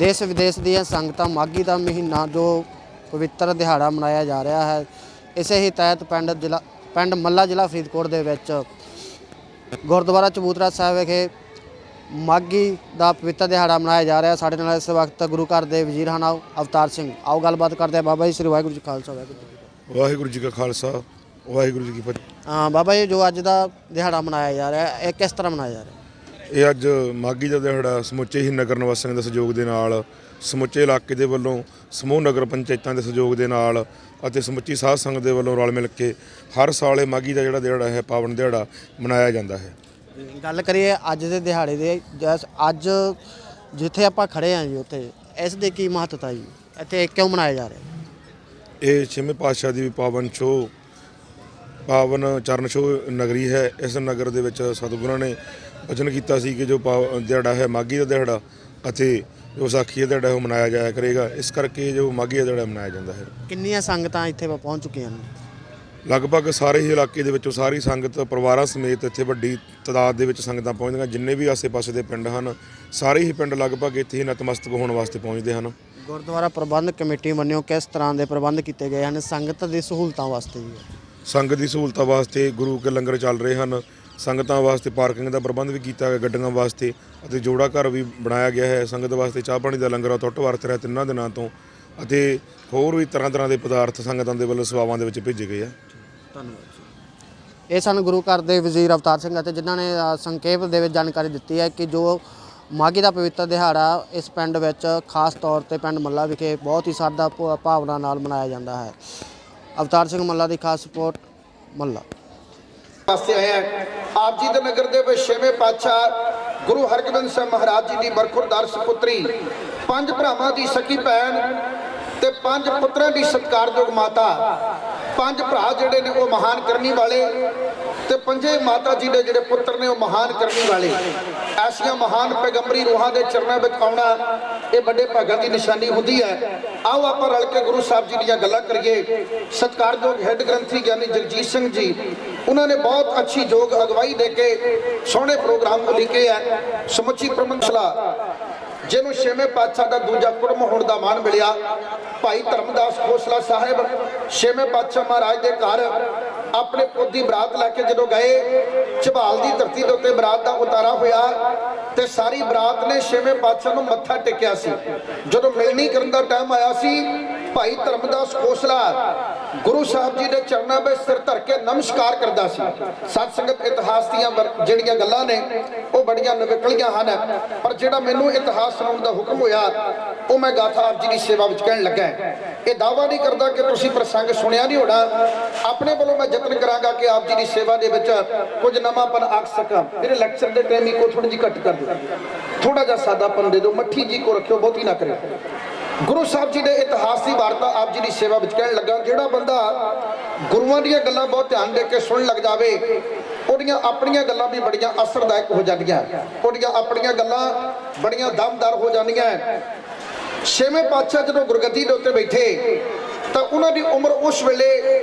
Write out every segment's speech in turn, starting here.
ਦੇਸ਼ ਵਿਦੇਸ਼ ਦੀਆਂ ਸੰਗਤਾਂ ਮਾਘੀ ਦਾ ਮਹੀਨਾ ਜੋ ਪਵਿੱਤਰ ਦਿਹਾੜਾ ਮਨਾਇਆ ਜਾ ਰਿਹਾ ਹੈ ਇਸੇ ਹੀ ਤਹਿਤ ਪਿੰਡ ਜ਼ਿਲ੍ਹਾ ਪਿੰਡ ਮੱਲਾ ਜ਼ਿਲ੍ਹਾ ਫਰੀਦਕੋਟ ਦੇ ਵਿੱਚ ਗੁਰਦੁਆਰਾ ਚਬੂਤਰਾ ਸਾਹਿਬ ਵਿਖੇ ਮਾਘੀ ਦਾ ਪਵਿੱਤਰ ਦਿਹਾੜਾ ਮਨਾਇਆ ਜਾ ਰਿਹਾ। ਸਾਡੇ ਨਾਲ ਇਸ ਵਕਤ ਗੁਰੂ ਘਰ ਦੇ ਵਜ਼ੀਰ ਹਨ ਅਵਤਾਰ ਸਿੰਘ। ਆਓ ਗੱਲਬਾਤ ਕਰਦੇ ਹਾਂ। ਬਾਬਾ ਜੀ ਸ੍ਰੀ ਵਾਹਿਗੁਰੂ ਜੀ ਖਾਲਸਾ ਵਾਹਿਗੁਰੂ ਜੀ ਕੀ ਫਤਿਹ। ਵਾਹਿਗੁਰੂ ਜੀ ਕਾ ਖਾਲਸਾ ਵਾਹਿਗੁਰੂ ਜੀ ਕੀ ਫਤਿਹ। ਹਾਂ ਬਾਬਾ ਜੀ ਜੋ ਅੱਜ ਦਾ ਦਿਹਾੜਾ ਮਨਾਇਆ ਜਾ ਰਿਹਾ ਇਹ ਕਿਸ ਤਰ੍ਹਾਂ ਮਨਾਇਆ ਜਾ ਰਿਹਾ? ਇਹ ਅੱਜ ਮਾਗੀ ਦਾ ਦਿਹਾੜਾ ਸਮੁੱਚੇ ਹੀ ਨਗਰ ਨਿਵਾਸੀਆਂ ਦੇ ਸਹਿਯੋਗ ਦੇ ਨਾਲ ਸਮੁੱਚੇ ਇਲਾਕੇ ਦੇ ਵੱਲੋਂ ਸਮੂਹ ਨਗਰ ਪੰਚਾਇਤਾਂ ਦੇ ਸਹਿਯੋਗ ਦੇ ਨਾਲ ਅਤੇ ਸਮੁੱਚੀ ਸਾਧ ਸੰਗਤ ਦੇ ਵੱਲੋਂ ਰਲ ਮਿਲ ਕੇ ਹਰ ਸਾਲ ਇਹ ਮਾਗੀ ਦਾ ਜਿਹੜਾ ਦਿਹਾੜਾ ਹੈ ਪਾਵਨ ਦਿਹਾੜਾ ਮਨਾਇਆ ਜਾਂਦਾ ਹੈ। ਗੱਲ ਕਰੀਏ ਅੱਜ ਦੇ ਦਿਹਾੜੇ ਦੇ ਜਸ ਅੱਜ ਜਿੱਥੇ ਆਪਾਂ ਖੜੇ ਆਂ ਜੀ ਉੱਥੇ ਇਸ ਦੇ ਕੀ ਮਹੱਤਤਾ ਜੀ? ਇੱਥੇ ਕਿਉਂ ਮਨਾਇਆ ਜਾ ਰਿਹਾ? ਇਹ ਛੇਵੇਂ ਪਾਤਸ਼ਾਹ ਦੀ ਪਾਵਨ ਛੋਹ ਪਾਵਨ ਚਰਨ ਛੋਹ ਨਗਰੀ ਹੈ ਇਸ ਨਗਰ ਦੇ ਵਿੱਚ ਸਤਿਗੁਰਾਂ ਨੇ ਵਚਨ ਕੀਤਾ ਸੀ ਕਿ ਜੋ ਪਾਵ- ਦਿਹਾੜਾ ਹੈ ਮਾਗੀ ਦਾ ਦਿਹਾੜਾ ਅਤੇ ਜੋ ਵਿਸਾਖੀ ਦਾ ਦਿਹਾੜਾ ਉਹ ਮਨਾਇਆ ਜਾਇਆ ਕਰੇਗਾ। ਇਸ ਕਰਕੇ ਜੋ ਮਾਗੀ ਦਾ ਦਿਹਾੜਾ ਮਨਾਇਆ ਜਾਂਦਾ ਹੈ। ਕਿੰਨੀਆਂ ਸੰਗਤਾਂ ਇੱਥੇ ਪਹੁੰਚ ਚੁੱਕੀਆਂ ਨੇ? ਲਗਭਗ ਸਾਰੇ ਹੀ ਇਲਾਕੇ ਦੇ ਵਿੱਚੋਂ ਸਾਰੀ ਸੰਗਤ ਪਰਿਵਾਰਾਂ ਸਮੇਤ ਇੱਥੇ ਵੱਡੀ ਤਾਦਾਦ ਦੇ ਵਿੱਚ ਸੰਗਤਾਂ ਪਹੁੰਚਦੀਆਂ। ਜਿੰਨੇ ਵੀ ਆਸੇ-ਪਾਸੇ ਦੇ ਪਿੰਡ ਹਨ ਸਾਰੇ ਹੀ ਪਿੰਡ ਲਗਭਗ ਇੱਥੇ ਹੀ ਨਤਮਸਤਕ ਹੋਣ ਵਾਸਤੇ ਪਹੁੰਚਦੇ ਹਨ। ਗੁਰਦੁਆਰਾ ਪ੍ਰਬੰਧਕ ਕਮੇਟੀ ਵੱਲੋਂ ਕਿਸ ਤਰ੍ਹਾਂ ਦੇ ਪ੍ਰਬੰਧ ਕੀਤੇ ਗਏ ਹਨ? ਸੰਗਤ ਦੀ ਸਹੂਲਤਾਂ ਵਾਸਤੇ ਸੰਗਤ ਦੀ ਸਹੂਲਤਾਂ ਵਾਸਤੇ ਗੁਰੂ ਕੇ ਲੰਗਰ ਚੱਲ ਰਹੇ ਹਨ। ਸੰਗਤਾਂ ਵਾਸਤੇ ਪਾਰਕਿੰਗ ਦਾ ਪ੍ਰਬੰਧ ਵੀ ਕੀਤਾ ਗਿਆ ਗੱਡੀਆਂ ਵਾਸਤੇ ਅਤੇ ਜੋੜਾ ਘਰ ਵੀ ਬਣਾਇਆ ਗਿਆ ਹੈ। ਸੰਗਤ ਵਾਸਤੇ ਚਾਹ ਪਾਣੀ ਦਾ ਲੰਗਰ ਟੁੱਟ ਵਰਤ ਰਿਹਾ ਤਿੰਨਾਂ ਦਿਨਾਂ ਤੋਂ ਅਤੇ ਹੋਰ ਵੀ ਤਰ੍ਹਾਂ ਤਰ੍ਹਾਂ ਦੇ ਪਦਾਰਥ ਸੰਗਤਾਂ ਦੇ ਵੱਲੋਂ ਸੇਵਾਵਾਂ ਦੇ ਵਿੱਚ ਭੇਜੇ ਗਏ ਆ। ਧੰਨਵਾਦ ਜੀ ਇਹ ਸਨ ਗੁਰੂ ਘਰ ਦੇ ਵਜ਼ੀਰ ਅਵਤਾਰ ਸਿੰਘ ਅਤੇ ਜਿਨ੍ਹਾਂ ਨੇ ਅ, ਸੰਖੇਪ ਦੇ ਵਿੱਚ ਜਾਣਕਾਰੀ ਦਿੱਤੀ ਹੈ ਕਿ ਜੋ ਮਾਘੀ ਦਾ ਪਵਿੱਤਰ ਦਿਹਾੜਾ ਇਸ ਪਿੰਡ ਵਿੱਚ ਖਾਸ ਤੌਰ ਤੇ ਪਿੰਡ ਮੱਲਾ ਵਿਖੇ ਬਹੁਤ ਹੀ ਸਾਦਾ ਭ- ਭਾਵਨਾ ਨਾਲ ਮਨਾਇਆ ਜਾਂਦਾ ਹੈ। ਅਵਤਾਰ ਸਿੰਘ ਮੱਲਾ ਦੀ ਖਾਸ ਰਿਪੋਰਟ ਮੱਲਾ। ਵਾਸਤੇ ਹਾਂ। ਆਪ ਜੀ ਦੇ ਨਗਰ ਦੇ ਵਿੱਚ ਛੇਵੇਂ ਪਾਤਸ਼ਾਹ ਗੁਰੂ ਹਰਗੋਬਿੰਦ ਸਾਹਿਬ ਮਹਾਰਾਜ ਜੀ ਦੀ ਬਰਖੁਰਦਾਰ ਸੁਪੁੱਤਰੀ, ਪੰਜ ਭਰਾਵਾਂ ਦੀ ਸਕੀ ਭੈਣ ਤੇ ਪੰਜ ਪੁੱਤਰਾਂ ਦੀ ਸਤਿਕਾਰਯੋਗ ਮਾਤਾ। ਪੰਜ ਭਰਾ ਜਿਹੜੇ ਨੇ ਉਹ ਮਹਾਨ ਕਰਨੀ ਵਾਲੇ ਤੇ ਪੰਜੇ ਮਾਤਾ ਜੀ ਦੇ ਜਿਹੜੇ ਪੁੱਤਰ ਨੇ ਉਹ ਮਹਾਨ ਕਰਨੀ ਵਾਲੇ। ਐਸੀਆਂ ਮਹਾਨ ਪੈਗੰਬਰੀ ਰੂਹਾਂ ਦੇ ਚਰਨਾਂ ਵਿੱਚ ਆਉਣਾ ਇਹ ਵੱਡੇ ਭਾਗਾਂ ਦੀ ਨਿਸ਼ਾਨੀ ਹੁੰਦੀ ਹੈ। ਆਓ ਆਪਾਂ ਰਲ ਕੇ ਗੁਰੂ ਸਾਹਿਬ ਜੀ ਦੀਆਂ ਗੱਲਾਂ ਕਰੀਏ। ਸਤਿਕਾਰਯੋਗ ਹੈੱਡ ਗ੍ਰੰਥੀ ਗਿਆਨੀ ਜਗਜੀਤ ਸਿੰਘ ਜੀ ਉਹਨਾਂ ਨੇ ਬਹੁਤ ਅੱਛੀ ਯੋਗ ਅਗਵਾਈ ਦੇ ਕੇ ਸੋਹਣੇ ਪ੍ਰੋਗਰਾਮ ਲਿਖੇ ਹੈ। ਸਮੁੱਚੀ ਪ੍ਰਬੰਧਸ਼ਲਾ ਜਿਹਨੂੰ ਛੇਵੇਂ ਪਾਤਸ਼ਾਹ ਦਾ ਦੂਜਾ ਕੁੜਮ ਹੋਣ ਦਾ ਮਾਣ ਮਿਲਿਆ। ਭਾਈ ਧਰਮਦਾਸ ਖੋਸਲਾ ਸਾਹਿਬ ਛੇਵੇਂ ਪਾਤਸ਼ਾਹ ਮਹਾਰਾਜ ਦੇ ਘਰ ਆਪਣੇ ਪੁੱਤ ਦੀ ਬਰਾਤ ਲੈ ਕੇ ਜਦੋਂ ਗਏ, ਝਬਾਲ ਦੀ ਧਰਤੀ ਦੇ ਉੱਤੇ ਬਰਾਤ ਦਾ ਉਤਾਰਾ ਹੋਇਆ ਤੇ ਸਾਰੀ ਬਰਾਤ ਨੇ ਛੇਵੇਂ ਪਾਤਸ਼ਾਹ ਨੂੰ ਮੱਥਾ ਟੇਕਿਆ ਸੀ। ਜਦੋਂ ਮਿਲਣੀ ਕਰਨ ਦਾ ਟਾਈਮ ਆਇਆ ਸੀ, ਭਾਈ ਧਰਮਦਾਸ ਖੋਸਲਾ ਗੁਰੂ ਸਾਹਿਬ ਜੀ ਦੇ ਚਰਨਾਂ ਵਿੱਚ ਸਿਰ ਧਰ ਕੇ ਨਮਸਕਾਰ ਕਰਦਾ ਸੀ। ਸਤ ਸੰਗਤ ਇਤਿਹਾਸ ਦੀਆਂ ਜਿਹੜੀਆਂ ਗੱਲਾਂ ਨੇ, ਉਹ ਬੜੀਆਂ ਨਵਿਕਲੀਆਂ ਹਨ। ਪਰ ਜਿਹੜਾ ਮੈਨੂੰ ਇਤਿਹਾਸ ਸੁਣਾਉਣ ਦਾ ਹੁਕਮ ਹੋਇਆ, ਉਹ ਮੈਂ ਗਾਥਾ ਆਪ ਜੀ ਦੀ ਸੇਵਾ ਵਿੱਚ ਕਹਿਣ ਲੱਗਾ ਇਹ ਦਾਵਾ ਨਹੀਂ ਕਰਦਾ ਕਿ ਤੁਸੀਂ ਪ੍ਰਸੰਗ ਸੁਣਿਆ ਨਹੀਂ ਹੋਣਾ। ਆਪਣੇ ਵੱਲੋਂ ਮੈਂ ਯਤਨ ਕਰਾਂਗਾ ਕਿ ਆਪ ਜੀ ਦੀ ਸੇਵਾ ਦੇ ਵਿੱਚ ਕੁਝ ਨਵਾਂਪਨ ਆਖ ਸਕਾਂ। ਮੇਰੇ ਲੈਕਚਰ ਦੇ ਟਾਈਮ ਹੀ ਕੋ ਥੋੜੀ ਜਿਹੀ ਘੱਟ ਕਰ ਦਿਓ। ਥੋੜਾ ਜਿਹਾ ਸਾਦਾਪਨ ਦੇ ਦਿਓ। ਮੱਠੀ ਜੀ ਕੋ ਰੱਖਿਓ, ਬਹੁਤੀ ਨਾ ਕਰਿਓ। ਗੁਰੂ ਸਾਹਿਬ ਜੀ ਦੇ ਇਤਿਹਾਸ ਦੀ ਵਾਰਤਾ ਆਪ ਜੀ ਦੀ ਸੇਵਾ ਵਿੱਚ ਕਹਿਣ ਲੱਗਾ, ਜਿਹੜਾ ਬੰਦਾ ਗੁਰੂਆਂ ਦੀਆਂ ਗੱਲਾਂ ਬਹੁਤ ਧਿਆਨ ਦੇ ਕੇ ਸੁਣਨ ਲੱਗ ਜਾਵੇ, ਉਹਦੀਆਂ ਆਪਣੀਆਂ ਗੱਲਾਂ ਵੀ ਬੜੀਆਂ ਅਸਰਦਾਇਕ ਹੋ ਜਾਂਦੀਆਂ। ਉਹਦੀਆਂ ਆਪਣੀਆਂ ਗੱਲਾਂ ਬੜੀਆਂ ਦਮਦਾਰ ਹੋ ਜਾਂਦੀਆਂ। ਛੇਵੇਂ ਪਾਤਸ਼ਾਹ ਜਦੋਂ ਗੁਰਗੱਦੀ ਦੇ ਉੱਤੇ ਬੈਠੇ, ਤਾਂ ਉਹਨਾਂ ਦੀ ਉਮਰ ਉਸ ਵੇਲੇ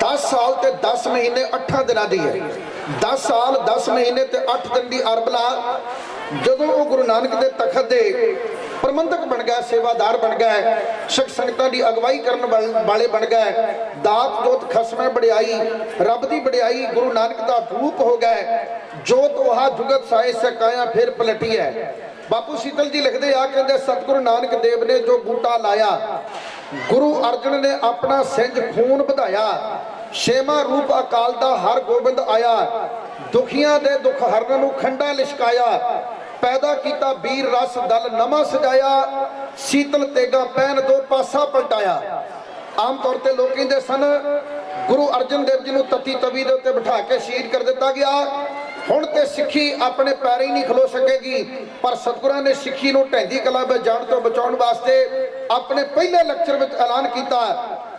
10 ਸਾਲ ਤੇ 10 ਮਹੀਨੇ 8 ਦਿਨਾਂ ਦੀ ਹੈ। 10 ਸਾਲ 10 ਮਹੀਨੇ ਤੇ 8 ਦਿਨ ਦੀ ਅਰਬਲਾ ਜਦੋਂ ਉਹ ਗੁਰੂ ਨਾਨਕ ਦੇ ਤਖਤ ਦੇ ਪ੍ਰਬੰਧਕ ਬਣ ਗਿਆ, ਸੇਵਾਦਾਰ ਬਣ ਗਿਆ ਸਿੱਖ ਸੰਗਤਾਂ ਦੀ ਅਗਵਾਈ ਕਰਨ ਵਾਲੇ ਬਣ ਗਏ ਦਾਤ ਜੋਤ ਖਸਮੇ ਵਡਿਆਈ, ਰੱਬ ਦੀ ਵਡਿਆਈ ਗੁਰੂ ਨਾਨਕ ਦਾ ਰੂਪ ਹੋ ਗਏ ਜੋਤ ਉਹਾ ਜੁਗਤ ਸਾਏ ਸਕਾਇਆ ਫਿਰ ਪਲਟੀ ਹੈ। ਬਾਪੂ ਸੀਤਲ ਜੀ ਲਿਖਦੇ ਆ, ਕਹਿੰਦੇ ਸਤਿਗੁਰੂ ਨਾਨਕ ਦੇਵ ਨੇ ਜੋ ਬੂਟਾ ਲਾਇਆ, ਗੁਰੂ ਅਰਜਨ ਨੇ ਆਪਣਾ ਸਿੰਜ ਖੂਨ ਵਧਾਇਆ, ਛੇਵਾਂ ਰੂਪ ਅਕਾਲ ਦਾ ਹਰ ਗੋਬਿੰਦ ਆਇਆ, ਦੁਖੀਆਂ ਦੇ ਦੁੱਖ ਹਰਨ ਨੂੰ ਖੰਡਾ ਲਿਸ਼ਕਾਇਆ ਪੈਦਾ ਕੀਤਾ ਵੀਰ ਰਸ ਦਲ ਨਵਾਂ ਸਜਾਇਆ, ਸੀਤਲ ਤੇਗਾ ਪੈਨ ਦੋ ਪਾਸਾ ਪਲਟਾਇਆ। ਆਮ ਤੌਰ ਤੇ ਲੋਕ ਕਹਿੰਦੇ ਸਨ, ਗੁਰੂ ਅਰਜਨ ਦੇਵ ਜੀ ਨੂੰ ਤਤੀ ਤਵੀ ਦੇ ਉੱਤੇ ਬਿਠਾ ਕੇ ਸ਼ਹੀਦ ਕਰ ਦਿੱਤਾ ਗਿਆ। ਹੁਣ ਤੇ ਸਿੱਖੀ ਆਪਣੇ ਪੈਰ ਹੀ ਨਹੀਂ ਖਲੋ ਸਕੇਗੀ, ਪਰ ਸਤਿਗੁਰਾਂ ਨੇ ਸਿੱਖੀ ਨੂੰ ਢੈਂਦੀ ਕਲਾ ਵਿੱਚ ਜਾਣ ਤੋਂ ਬਚਾਉਣ ਵਾਸਤੇ ਆਪਣੇ ਪਹਿਲੇ ਲੈਕਚਰ ਵਿੱਚ ਐਲਾਨ ਕੀਤਾ।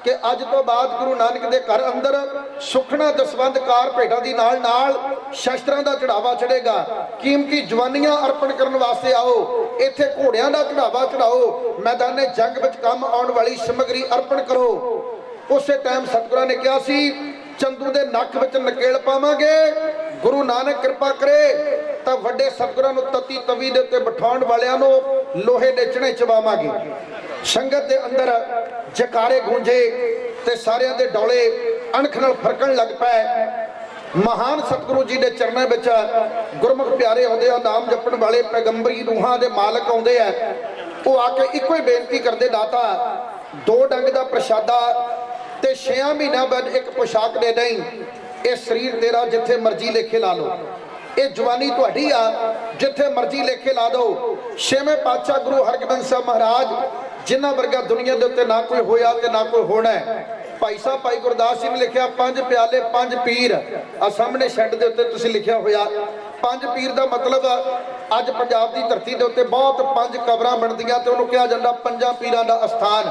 ਕਿ ਅੱਜ ਤੋਂ ਬਾਅਦ ਗੁਰੂ ਨਾਨਕ ਦੇ ਘਰ ਅੰਦਰ ਸੁਖਣਾ ਦਸਵੰਦ ਕਾਰ ਭੇਟਾਂ ਦੀ ਨਾਲ ਨਾਲ ਸ਼ਸਤਰਾਂ ਦਾ ਚੜਾਵਾ ਚੜੇਗਾ। ਕੀਮਤੀ ਜਵਾਨੀਆਂ ਅਰਪਣ ਕਰਨ ਵਾਸਤੇ ਆਓ। ਇੱਥੇ ਘੋੜਿਆਂ ਦਾ ਚੜਾਵਾ ਚੜਾਓ। ਮੈਦਾਨੇ ਜੰਗ ਵਿੱਚ ਕੰਮ ਆਉਣ ਵਾਲੀ ਸਮਗਰੀ ਅਰਪਣ ਕਰੋ। ਉਸੇ ਟਾਈਮ ਸਤਿਗੁਰਾਂ ਨੇ ਕਿਹਾ ਸੀ, ਚੰਦੂ ਦੇ ਨੱਕ ਵਿੱਚ ਨਕੇਲ ਪਾਵਾਂਗੇ। ਗੁਰੂ ਨਾਨਕ ਕਿਰਪਾ ਕਰੇ। ਤਾਂ ਵੱਡੇ ਸਤਿਗੁਰਾਂ ਨੂੰ ਤਤੀ ਤਵੀ ਦੇ ਉੱਤੇ ਬਿਠਾਉਣ ਵਾਲਿਆਂ ਨੂੰ ਲੋਹੇ ਦੇ ਚਣੇ ਚਵਾਵਾਂਗੇ ਸੰਗਤ ਦੇ ਅੰਦਰ ਜਕਾਰੇ ਗੂੰਜੇ ਤੇ ਸਾਰਿਆਂ ਦੇ ਡੌਲੇ ਅਣਖ ਨਾਲ ਫਰਕਣ ਲੱਗ ਪਏ। ਮਹਾਨ ਸਤਿਗੁਰੂ ਜੀ ਦੇ ਚਰਨਾਂ ਵਿੱਚ ਗੁਰਮੁਖ ਪਿਆਰੇ ਹੁੰਦੇ ਆ, ਨਾਮ ਜਪਣ ਵਾਲੇ ਪੈਗੰਬਰੀ ਰੂਹਾਂ ਦੇ ਮਾਲਕ ਆਉਂਦੇ ਆ। ਉਹ ਆ ਕੇ ਇੱਕੋ ਹੀ ਬੇਨਤੀ ਕਰਦੇ, ਦਾਤਾ, ਦੋ ਡੰਗ ਦਾ ਪ੍ਰਸ਼ਾਦਾ ਤੇ 6 ਮਹੀਨਿਆਂ ਬਾਅਦ ਇੱਕ ਪੋਸ਼ਾਕ ਦੇ ਨਹੀਂ ਇਹ ਸਰੀਰ ਤੇਰਾ ਜਿੱਥੇ ਮਰਜ਼ੀ ਲੇਖੇ ਲਾ ਲਓ। ਇਹ ਜਵਾਨੀ ਤੁਹਾਡੀ ਆ, ਜਿੱਥੇ ਮਰਜ਼ੀ ਲੇਖੇ ਲਾ ਦਿਓ। ਛੇਵੇਂ ਪਾਤਸ਼ਾਹ ਗੁਰੂ ਹਰਗੋਬਿੰਦ ਸਾਹਿਬ ਮਹਾਰਾਜ, ਜਿਨ੍ਹਾਂ ਵਰਗਾ ਦੁਨੀਆ ਦੇ ਉੱਤੇ ਨਾ ਕੋਈ ਹੋਇਆ ਤੇ ਨਾ ਕੋਈ ਹੋਣਾ ਭਾਈ ਸਾਹਿਬ, ਭਾਈ ਗੁਰਦਾਸ ਜੀ ਨੇ ਲਿਖਿਆ, ਪੰਜ ਪਿਆਲੇ, ਪੰਜ ਪੀਰ। ਆ ਸਾਹਮਣੇ ਸ਼ੈੱਡ ਦੇ ਉੱਤੇ ਤੁਸੀਂ ਲਿਖਿਆ ਹੋਇਆ। ਪੰਜ ਪੀਰ ਦਾ ਮਤਲਬ ਅੱਜ ਪੰਜਾਬ ਦੀ ਧਰਤੀ ਦੇ ਉੱਤੇ ਬਹੁਤ ਪੰਜ ਕਬਰਾਂ ਬਣਦੀਆਂ ਤੇ ਉਹਨੂੰ ਕਿਹਾ ਜਾਂਦਾ ਪੰਜਾਂ ਪੀਰਾਂ ਦਾ ਅਸਥਾਨ।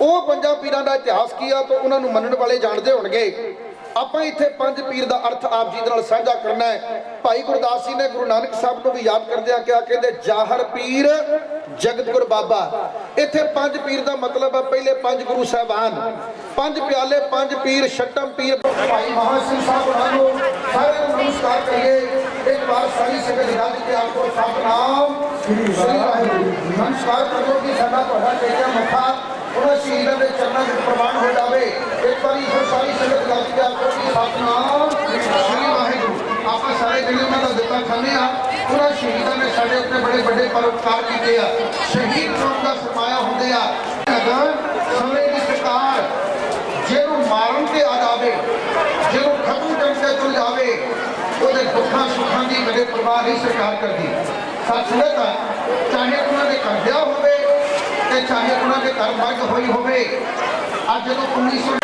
ਉਹ ਪੰਜਾਂ ਪੀਰਾਂ ਦਾ ਇਤਿਹਾਸ ਕੀ ਆ, ਤਾਂ ਉਹਨਾਂ ਨੂੰ ਮੰਨਣ ਵਾਲੇ ਜਾਣਦੇ ਹੋਣਗੇ। ਆਪਾਂ ਇੱਥੇ ਪੰਜ ਪੀਰ ਦਾ ਅਰਥ ਆਪ ਜੀ ਦੇ ਨਾਲ ਸਾਂਝਾ ਕਰਨਾ ਹੈ। ਭਾਈ ਗੁਰਦਾਸ ਜੀ ਨੇ ਗੁਰੂ ਨਾਨਕ ਸਾਹਿਬ ਨੂੰ ਵੀ ਯਾਦ ਕਰਦਿਆਂ ਕਿਹਾ, ਕਹਿੰਦੇ, ਜਾਹਰ ਪੀਰ ਜਗਤਗੁਰ ਬਾਬਾ। ਇੱਥੇ ਪੰਜ ਪੀਰ ਦਾ ਮਤਲਬ ਹੈ ਪਹਿਲੇ ਪੰਜ ਗੁਰੂ ਸਾਹਿਬਾਨ, ਪੰਜ ਪਿਆਲੇ, ਪੰਜ ਪੀਰ, ਛੱਟਮ ਪੀਰ। ਭਾਈ ਮਹਾਂ ਸਿੰਘ ਸਾਹਿਬ, ਉਹਨਾਂ ਨੂੰ ਸਾਰੇ ਨਮਸਕਾਰ ਕਰੀਏ। ਇੱਕ ਵਾਰ ਸਾਰੀ ਸੰਗਤ ਰੱਜ ਕੇ ਆਪਕੋ ਸਤਨਾਮ। ਸ੍ਰੀ ਵਾਹਿਗੁਰੂ ਨਮਸਕਾਰ ਕਰੋ ਕਿ ਸਾਡਾ ਤੁਹਾਡਾ ਟੇਕਿਆ ਮੱਥਾ ਉਹਨਾਂ ਸ਼ਹੀਦਾਂ ਦੇ ਚਰਨਾਂ ਵਿੱਚ ਪ੍ਰਵਾਨ ਹੋ ਜਾਵੇ। ਇੱਕ ਵਾਰੀ ਫਿਰ ਸਾਰੀ ਸੰਗਤ ਰੱਜ ਕੇ ਆਪਕੋ ਸਤਨਾਮ, ਸ੍ਰੀ ਵਾਹਿਗੁਰੂ। ਆਪਾਂ ਸਾਰੇ ਜਿਹੜੇ ਉਹਨਾਂ ਦਾ ਦਿੱਤਾ ਖਾਂਦੇ ਆ। ਉਹਨਾਂ ਸ਼ਹੀਦਾਂ ਨੇ ਸਾਡੇ ਉੱਤੇ ਬੜੇ ਵੱਡੇ ਪਰਉਪਕਾਰ ਕੀਤੇ ਆ। ਸ਼ਹੀਦ ਕੌਮ ਦਾ ਸਰਮਾਇਆ ਹੁੰਦੇ ਆ। ਲਗਨ ਸਮੇਂ ਦੀ ਸਰਕਾਰ, ਜਿਹਨੂੰ ਮਾਰਨ ਤੇ ਆ ਜਾਵੇ ਜਿਹਨੂੰ ਖਤਮ ਕਰਨ ਤੁਲ ਜਾਵੇ, ਉਹਦੇ ਦੁੱਖਾਂ ਸੁੱਖਾਂ ਦੀ ਮੇਰੇ ਪਰਵਾਹ ਨਹੀਂ ਸਰਕਾਰ ਕਰਦੀ। ਸੱਚ ਹੈ ਚਾਹੇ ਉਹਨਾਂ ਦੇ ਘਰ ਹੋਵੇ ਤੇ ਚਾਹੇ ਉਹਨਾਂ ਦੇ ਘਰ ਮੱਗ ਹੋਈ ਹੋਵੇ, ਅੱਜ ਜਦੋਂ 1900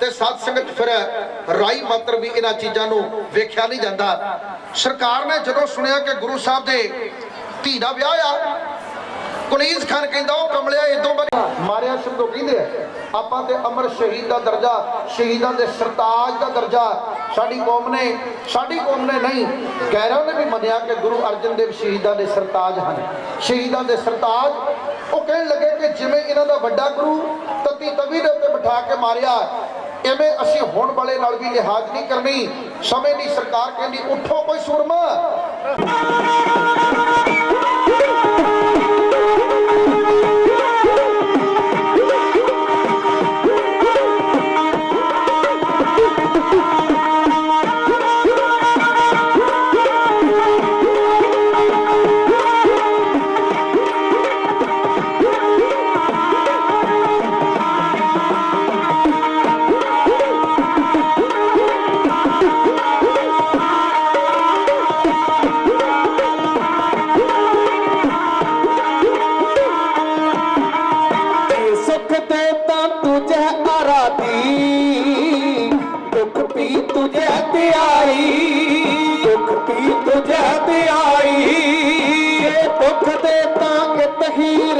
ਤੇ ਸਤ ਸੰਗਤ ਫਿਰ ਰਾਈ ਮਾਤਰ ਵੀ ਇਹਨਾਂ ਚੀਜ਼ਾਂ ਨੂੰ ਵੇਖਿਆ ਨਹੀਂ ਜਾਂਦਾ। ਸਰਕਾਰ ਨੇ ਜਦੋਂ ਸੁਣਿਆ ਕਿ ਗੁਰੂ ਸਾਹਿਬ ਦੇ ਧੀ ਦਾ ਵਿਆਹ ਆ ਕੁਲੀਜ਼ ਖਾਨ ਕਹਿੰਦਾ ਉਹ ਕਮਲਿਆ ਇਦੋਂ ਮਾਰਿਆ ਸ਼ਬਦੋ ਕਹਿੰਦੇ ਆ? ਆਪਾਂ ਤੇ ਅਮਰ ਸ਼ਹੀਦ ਦਾ ਦਰਜਾ, ਸ਼ਹੀਦਾਂ ਦੇ ਸਰਤਾਜ ਦਾ ਦਰਜਾ। ਸਾਡੀ ਕੌਮ ਨੇ, ਸਾਡੀ ਕੌਮ ਨੇ ਨਹੀਂ, ਗੈਰਾਂ ਨੇ ਵੀ ਮੰਨਿਆ ਕਿ ਗੁਰੂ ਅਰਜਨ ਦੇਵ ਸ਼ਹੀਦਾਂ ਦੇ ਸਰਤਾਜ ਹਨ। ਸ਼ਹੀਦਾਂ ਦੇ ਸਰਤਾਜ, ਉਹ ਕਹਿਣ ਲੱਗੇ ਕਿ ਜਿਵੇਂ ਇਹਨਾਂ ਦਾ ਵੱਡਾ ਗੁਰੂ ਤਤੀ ਤਵੀ ਦੇ ਉੱਤੇ ਬਿਠਾ ਕੇ ਮਾਰਿਆ ਐਵੇਂ ਅਸੀਂ ਹੁਣ ਵਾਲੇ ਨਾਲ ਵੀ ਲਿਹਾਜ਼ ਨਹੀਂ ਕਰਨੀ। ਸਮੇਂ ਦੀ ਸਰਕਾਰ ਕਹਿੰਦੀ, ਉੱਠੋ ਕੋਈ ਸੁਰਮਾ। ਪੀ ਤੁਝੇ ਤੇ ਆਈ ਦੁੱਖ ਪੀ ਤੁਝੇ ਤੇ ਆਈ। ਦੁੱਖ ਤੇ ਤਾਂ ਕਿਤ ਹੀ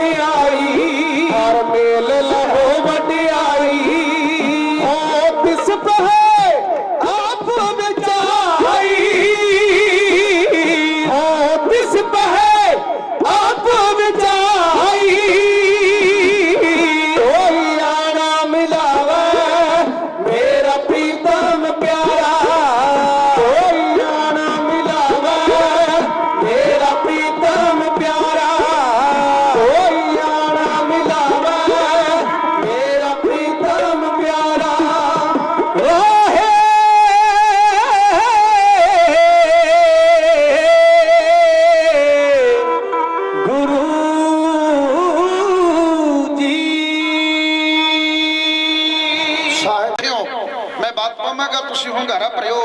ਲਹੋ ਵਡਿਆਈ ਮੈਂ ਪਾਵਾਂਗਾ ਤੁਸੀਂ ਹੁੰਗਾਰਾ ਭਰਿਓ।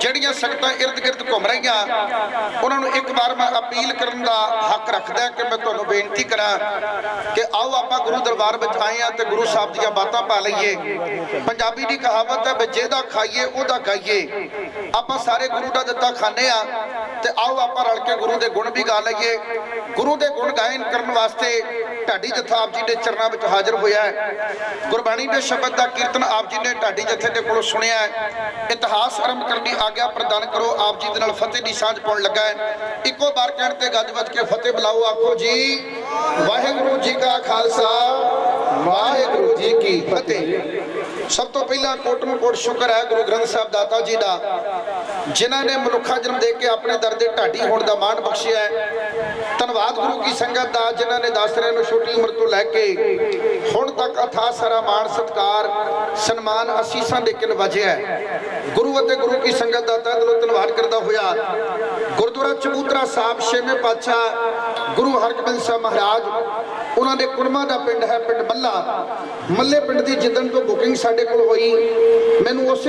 ਜਿਹੜੀਆਂ ਸੰਗਤਾਂ ਇਰਦ ਗਿਰਦ ਘੁੰਮ ਰਹੀਆਂ, ਉਹਨਾਂ ਨੂੰ ਇੱਕ ਵਾਰ ਮੈਂ ਅਪੀਲ ਕਰਨ ਦਾ ਹੱਕ ਰੱਖਦਾ ਕਿ ਮੈਂ ਤੁਹਾਨੂੰ ਬੇਨਤੀ ਕਰਾਂ ਕਿ ਆਓ ਆਪਾਂ ਗੁਰੂ ਦਰਬਾਰ ਵਿੱਚ ਆਏ ਆ ਤੇ ਗੁਰੂ ਸਾਹਿਬ ਦੀਆਂ ਬਾਤਾਂ ਪਾ ਲਈਏ। ਪੰਜਾਬੀ ਦੀ ਕਹਾਵਤ ਹੈ ਵੀ ਜਿਹਦਾ ਖਾਈਏ, ਉਹਦਾ ਗਾਈਏ। ਆਪਾਂ ਸਾਰੇ ਗੁਰੂ ਦਾ ਦਿੱਤਾ ਖਾਂਦੇ ਆ ਤੇ ਆਓ ਆਪਾਂ ਰਲ ਕੇ ਗੁਰੂ ਦੇ ਗੁਣ ਵੀ ਗਾ ਲਈਏ। ਗੁਰੂ ਦੇ ਗੁਣ ਗਾਇਨ ਕਰਨ ਵਾਸਤੇ ਢਾਡੀ ਜਥਾ ਆਪ ਜੀ ਦੇ ਚਰਨਾਂ ਵਿੱਚ ਹਾਜ਼ਰ ਹੋਇਆ ਹੈ। ਗੁਰਬਾਣੀ ਦੇ ਸ਼ਬਦ ਦਾ ਕੀਰਤਨ ਆਪ ਜੀ ਨੇ ਢਾਡੀ ਜਥੇ ਦੇ ਕੋਲੋਂ ਸੁਣਿਆ ਹੈ। ਇਤਿਹਾਸ ਆਰੰਭ ਕਰਨ ਦੀ ਆਗਿਆ ਪ੍ਰਦਾਨ ਕਰੋ। ਆਪ ਜੀ ਦੇ ਨਾਲ ਫਤਿਹ ਦੀ ਸਾਂਝ ਪਾਉਣ ਲੱਗਾ ਹੈ। ਇੱਕੋ ਵਾਰ ਕਹਿਣ ਤੇ ਗੱਜ ਵੱਜ ਕੇ ਫਤਿਹ ਬੁਲਾਓ। ਆਖੋ ਜੀ, ਵਾਹਿਗੁਰੂ ਜੀ ਕਾ ਖਾਲਸਾ, ਵਾਹਿਗੁਰੂ ਜੀ ਕੀ ਫਤਿਹ। ਸਭ ਤੋਂ ਪਹਿਲਾਂ ਕੋਟ ਨੂੰ ਕੋਟ ਸ਼ੁਕਰ ਹੈ ਗੁਰੂ ਗ੍ਰੰਥ ਸਾਹਿਬ ਦਾਤਾ ਜੀ ਦਾ, ਜਿਨ੍ਹਾਂ ਨੇ ਮਨੁੱਖਾ ਜਨਮ ਦੇ ਕੇ ਆਪਣੇ ਦਰ ਦੇ ਢਾਡੀ ਹੋਣ ਦਾ ਮਾਣ ਬਖਸ਼ਿਆ ਹੈ। ਧੰਨਵਾਦ ਗੁਰੂ ਕੀ ਸੰਗਤ ਦਾ, ਜਿਨ੍ਹਾਂ ਨੇ ਦਾਸਰਿਆਂ ਨੂੰ ਛੋਟੀ ਉਮਰ ਤੋਂ ਲੈ ਕੇ ਹੁਣ ਤੱਕ ਅਥਾ ਸਾਰਾ ਮਾਣ, ਸਤਕਾਰ, ਸਨਮਾਨ ਅਸੀਸਾਂ ਦੇ ਕੇ ਨਵਾਜਿਆ ਗੁਰੂ ਅਤੇ ਗੁਰੂ ਕੀ ਸੰਗਤ ਦਾ ਤਹਿ ਦਿਲੋਂ ਧੰਨਵਾਦ ਕਰਦਾ ਹੋਇਆ ਗੁਰਦੁਆਰਾ ਚਬੂਤਰਾ ਸਾਹਿਬ ਛੇਵੇਂ ਪਾਤਸ਼ਾਹ ਗੁਰੂ ਹਰਗੋਬਿੰਦ ਸਾਹਿਬ ਮਹਾਰਾਜ, ਉਹਨਾਂ ਦੇ ਕੁੜਮਾ ਦਾ ਪਿੰਡ ਹੈ ਪਿੰਡ ਮੱਲਾ। ਮੱਲੇ ਪਿੰਡ ਦੀ ਜਿੱਦਣ ਤੋਂ ਬੁਕਿੰਗ ਸਾਡੇ ਕੋਲ ਹੋਈ, ਮੈਨੂੰ ਉਸੇ